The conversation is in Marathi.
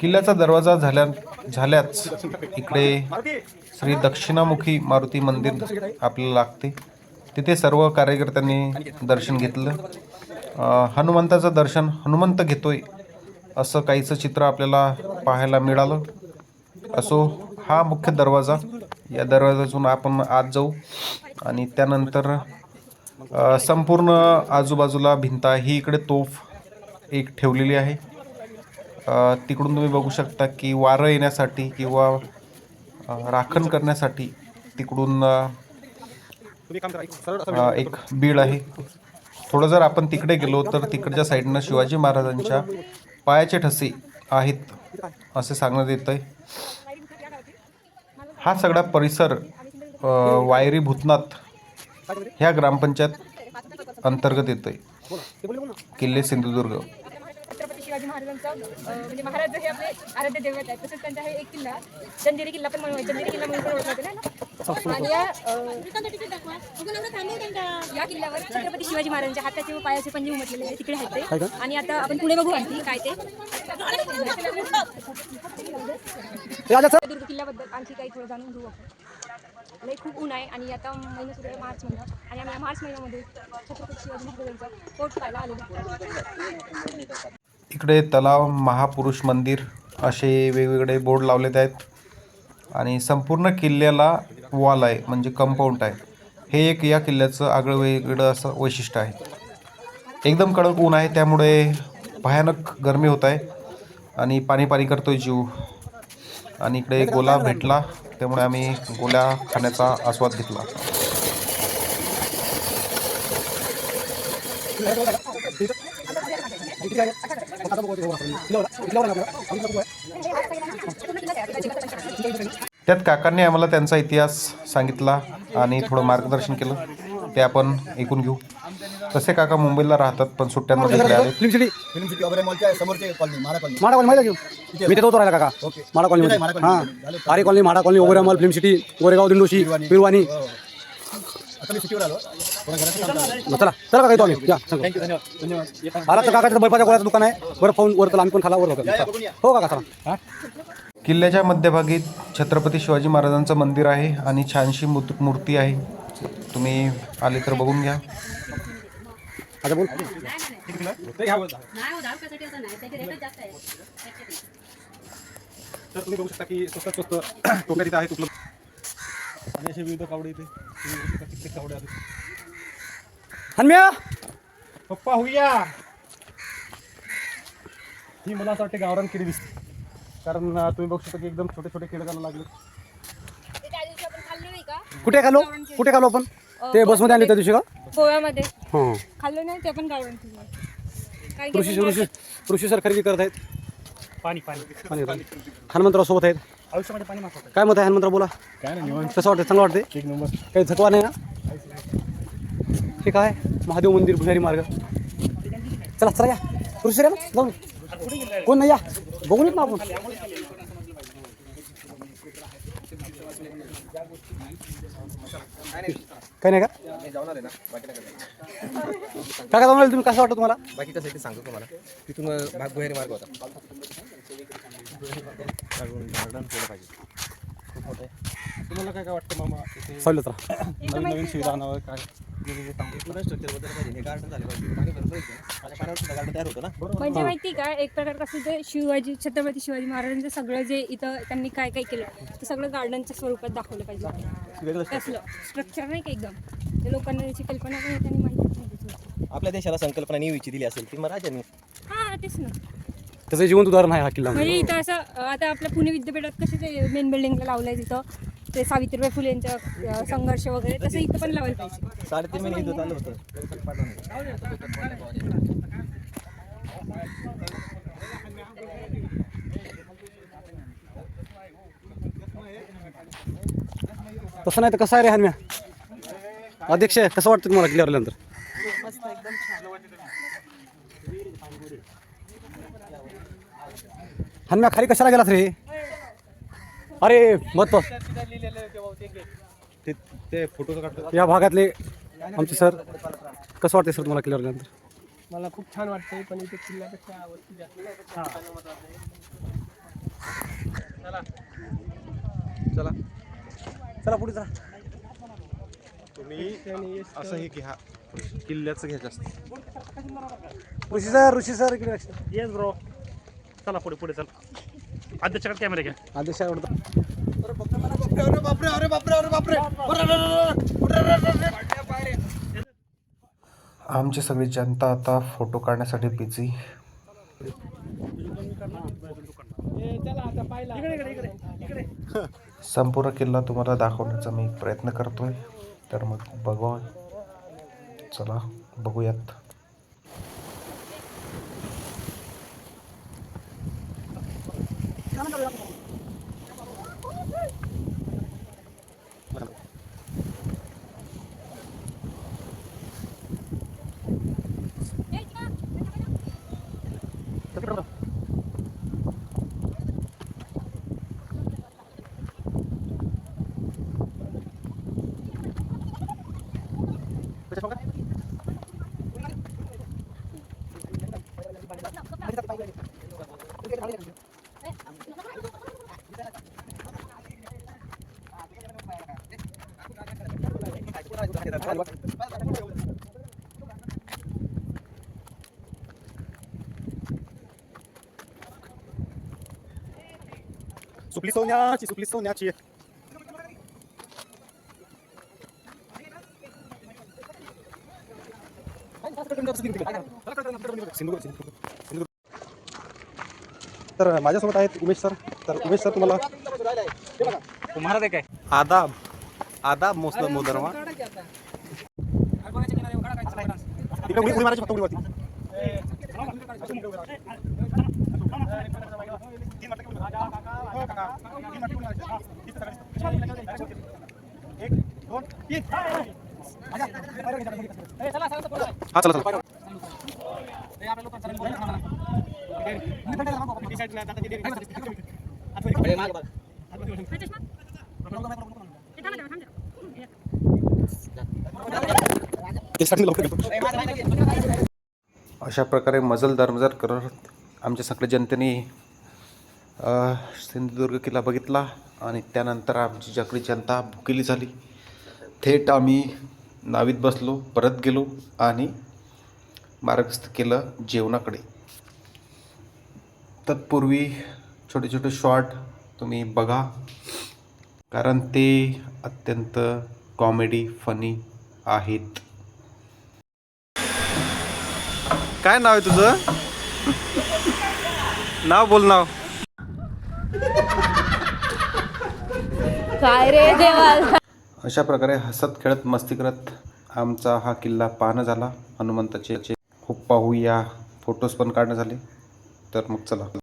किल्ल्याचा दरवाजा झाल्या झाल्याच इकडे श्री दक्षिणामुखी मारुती मंदिर आपल्याला लागते. तिथे सर्व कार्यकर्त्यांनी दर्शन घेतलं. हनुमंताचं दर्शन हनुमंत घेतोय असं काहीचं चित्र आपल्याला पाहायला मिळालं. असो हा मुख्य दरवाजा. या दरवाजातून आपण आत जाऊ आणि त्यानंतर संपूर्ण आजूबाजूला भिंत आहे. ही इकडे तोफ एक ठेवलेली आहे. तिकडून तुम्ही बघू शकता की वारं येण्यासाठी किंवा राखण करण्यासाठी तिकडून एक बीड आहे. थोडं जर आपण तिकडे गेलो तर तिकडच्या साईडनं शिवाजी महाराजांच्या पायाचे ठसे आहेत असे सांगण्यात येतं आहे हा सगळा परिसर वायरी भूतनाथ ह्या ग्रामपंचायत अंतर्गत येतोय. किल्ले सिंधुदुर्ग. अं, म्हणजे महाराज हे आपले आराध्य दैवत आहेत. तसेच त्यांचा हे एक किल्ला जंजिरी किल्ला पण म्हणून जंजिरी किल्ला म्हणून पण ओळखला जातो ना आणि या किल्ल्यावर छत्रपती शिवाजी महाराजांच्या हाताचे व पायाचे पंजे उमटलेले आहे तिकडे आहेत ते. आणि आता आपण पुढे बघू आणखी काय ते. दुर्ग किल्ल्याबद्दल आणखी काही थोडं जाणून घेऊ आपण. लई खूप ऊन आहे आणि आता महिना सुरू आहे मार्च महिना. आणि आम्ही या मार्च महिन्यामध्ये छत्रपती शिवाजी महाराजांचा कोट पाहायला आलेलो इकडे तलाव महापुरुष मंदिर असे वेगवेगळे बोर्ड लावलेत आहेत. आणि संपूर्ण किल्ल्याला वॉल आहे म्हणजे कंपाऊंड आहे. हे एक या किल्ल्याचं आगळं वेगळं असं वैशिष्ट्य आहे. एकदम कडक ऊन आहे त्यामुळे भयानक गरमी होत आहे. आणि पाणी पाणी करतोय जीव. आणि इकडे गोला भेटला त्यामुळे आम्ही गोल्या खाण्याचा आस्वाद घेतला. त्यात काकांनी आम्हाला त्यांचा इतिहास सांगितला आणि थोडं मार्गदर्शन केलं. ते आपण ऐकून घेऊ. तसे काका मुंबईला राहतात पण सुट्ट्यांमध्ये इकडे आले. Film city. फिल्म सिटी वगैरे मॉलच्या समोरचे कॉलनी मारा कॉलनी माडा कॉलनी माहिती आहे? मी तिथं होतो राहिला काका. ओके. माडा कॉलनी माडा हां. Colony. Aarey colony MHADA colony Oberoi mall film city Goregaon Dindoshi Pirwani हो. चालू आहे. चला काका येतो आम्ही. या आला तर काकाचं बर्फाच्या गोळ्याचं दुकान आहे. बरं फोन वर तर आम्ही पण खाला वर होतो. हो काका चला. किल्ल्याच्या मध्यभागी छत्रपती शिवाजी महाराजांचं मंदिर आहे आणि छानशी मूर्त- मूर्ती आहे. तुम्ही आले तर बघून घ्या. आता बोल. तर तुम्ही बघू शकता की स्वस्त स्वस्त टोप्या तिथे आहेत उपलब्ध आणि असे विविध कावडे इथे. कित्येक कावडे आहेत. हनम्या! पप्पा होऊया. ही मला असं वाटते गावरान किडी दिसते. कारण तुम्ही बघू शकता की एकदम छोटे छोटे किडे जायला लागले. त्या दिवशी आपण खाल्लो नाही का कुठे खालो? कुठे खालो आपण? ते बसमध्ये आले त्या दिवशी का? गोव्यामध्ये. हां. खाल्लो नाही ते पण गावडून काही कृषी कृषी कृषी सर खरेदी करत आहेत. पाणी. पाणी पाणी. हनुमंतराव सोबत आहेत. आयुष्यामध्ये पाणी महत्वाचं काय मत आहे हनुमंतराव? बोला. काय नाही निवांत. कसं वाटतं चांगलं वाटते एक नंबर काही थकवा नाही ना? हे काय महादेव मंदिर भुयारी मार्ग. चला चला या. कृषी रे ना जाऊ. कोण नाही? या. बघून येत ना आपण. काही नाही का? काय जाऊन तुम्ही. कसं वाटतं तुम्हाला? बाकी कसं आहे ते सांगतो तुम्हाला. तिथून अ, भाग भुयारी मार्ग होता. तुम्हाला काय काय वाटतं मामा? इथे चालेल चला नवीन नवीन सुविधा आणावं काय? जे. पूर्ण स्ट्रक्चर पाहिजे. हे गार्डन झालं पाहिजे. पाणी भरपूर येतं माझ्या पाण्यावर सुद्धा गार्डन तयार होतं ना? म्हणजे माहिती का? एक प्रकार कसं ते शिवाजी छत्रपती शिवाजी महाराजांचं सगळं जे इथं त्यांनी काय काय केलं ते सगळं गार्डनच्या स्वरूपात दाखवलं पाहिजे. वेगळं कसलं? स्ट्रक्चर नाही का एकदम? ते लोकांना त्याची कल्पना पण आहे, त्यांनी माहिती त्याची. आपल्या देशाला संकल्पना न्यूची दिली असेल ती महाराजांनी हा तेच ना. त्याचं जिवंत उदाहरण आहे हा किल्ला म्हणजे इथं असं अं, आता आपल्या पुणे विद्यापीठात कसे ते मेन बिल्डिंगला लावलंय तिथं? ते सावित्रीबाई फुलेंचा अं, संघर्ष वगैरे तसं इथं पण लावायला पाहिजे. साडेतीन महिने इथं चाललं होतं. तसं नाही तर कसं आहे रे हनम्या? अध्यक्ष कसं वाटतं तुम्हाला किल्ल्यावर आल्यानंतर? हनम्या खाली कशाला गेलास रे? अरे मत ते ते फोटो काढतो. या भागातले आमचे सर कसं वाटते सर तुम्हाला किल्ल्यावर आल्यानंतर मला खूप छान वाटतंय पण इथे किल्ल्यापेक्षा जास्त. चला. चला. पुढे चला तुम्ही असं हे घ्या. किल्ल्याचं घ्या जास्त. Rishi sir Rishi sir yes bro चला पुढे पुढे चला. अध्यक्षाकडे कॅमेरा घ्या? आदेश आवडतो आमची सगळी जनता आता फोटो काढण्यासाठी बिझी संपूर्ण किल्ला तुम्हाला दाखवण्याचा मी प्रयत्न करतोय. तर मग बघू चला बघूयात. Gracias. सुपली सोन्याची सुपली सोन्याची तर माझ्यासोबत आहेत उमेश सर तर उमेश सर तुम्हाला तुम्हाला ते काय? आदाब. आदाब मोसम मोदरमा इकडे उडी मारायची फक्त उडी. हा चला. अशा प्रकारे मजल दरमजर करत आमच्या सगळ्या जनतेने सिंधुदुर्ग किल्ला बघितला आणि त्यानंतर आमची जगडी जनता भुकेली झाली. थेट आम्ही नावीत बसलो परत गेलो आणि मार्गस्थ केलं जेवणाकडे. तत्पूर्वी छोटे छोटे शॉर्ट तुम्ही बघा कारण ते अत्यंत कॉमेडी फनी आहेत. काय नाव आहे तुझं? नाव बोल नाव. काय रे देवा अशा प्रकारे हसत खेळत मस्ती करत आमचा हा किल्ला पाहणं झाला. हनुमंताचे खूप पाहूया फोटोज पण काढणं झाले तर मग चला.